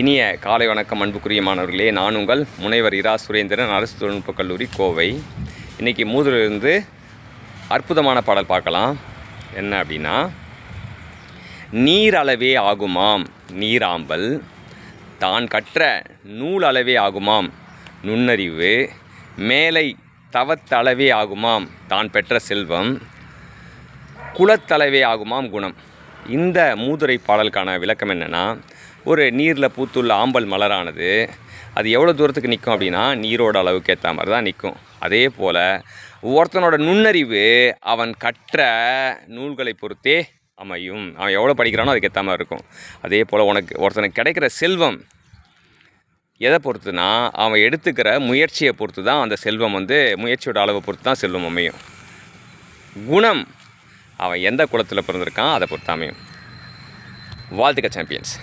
இனிய காலை வணக்கம் அன்புக்குரிய மாணவர்களே. நான் உங்கள் முனைவர் இரா சுரேந்திரன் அரசு தொழில்நுட்பக் கல்லூரி கோவை. இன்றைக்கி மூதுலிருந்து அற்புதமான பாடல் பார்க்கலாம். என்ன அப்படின்னா நீர் அளவே ஆகுமாம் நீராம்பல். தான் கற்ற நூல் அளவே ஆகுமாம் நுண்ணறிவு. மேலை தவத்தளவே ஆகுமாம் தான் பெற்ற செல்வம். குலத்தளவே ஆகுமாம் குணம். இந்த மூதுரை பாடலுக்கான விளக்கம் என்னென்னா ஒரு நீரில் பூத்துள்ள ஆம்பல் மலரானது அது எவ்வளோ தூரத்துக்கு நிற்கும் அப்படின்னா நீரோட அளவுக்கு ஏற்ற மாதிரி தான் நிற்கும். அதே போல் ஒருத்தனோட நுண்ணறிவு அவன் கற்ற நூல்களை பொறுத்தே அமையும். அவன் எவ்வளோ படிக்கிறானோ அதுக்கு ஏற்ற மாதிரி இருக்கும். அதே போல் உனக்கு ஒருத்தனுக்கு கிடைக்கிற செல்வம் எதை பொறுத்துனா அவன் எடுத்துக்கிற முயற்சியை பொறுத்து தான் அந்த செல்வம் வந்து முயற்சியோட அளவை பொறுத்து தான் செல்வம் அமையும். குணம் அவன் எந்த குளத்தில் பிறந்திருக்கான் அதை பொறுத்தாமையும் வாழ்த்துக்க சாம்பியன்ஸ்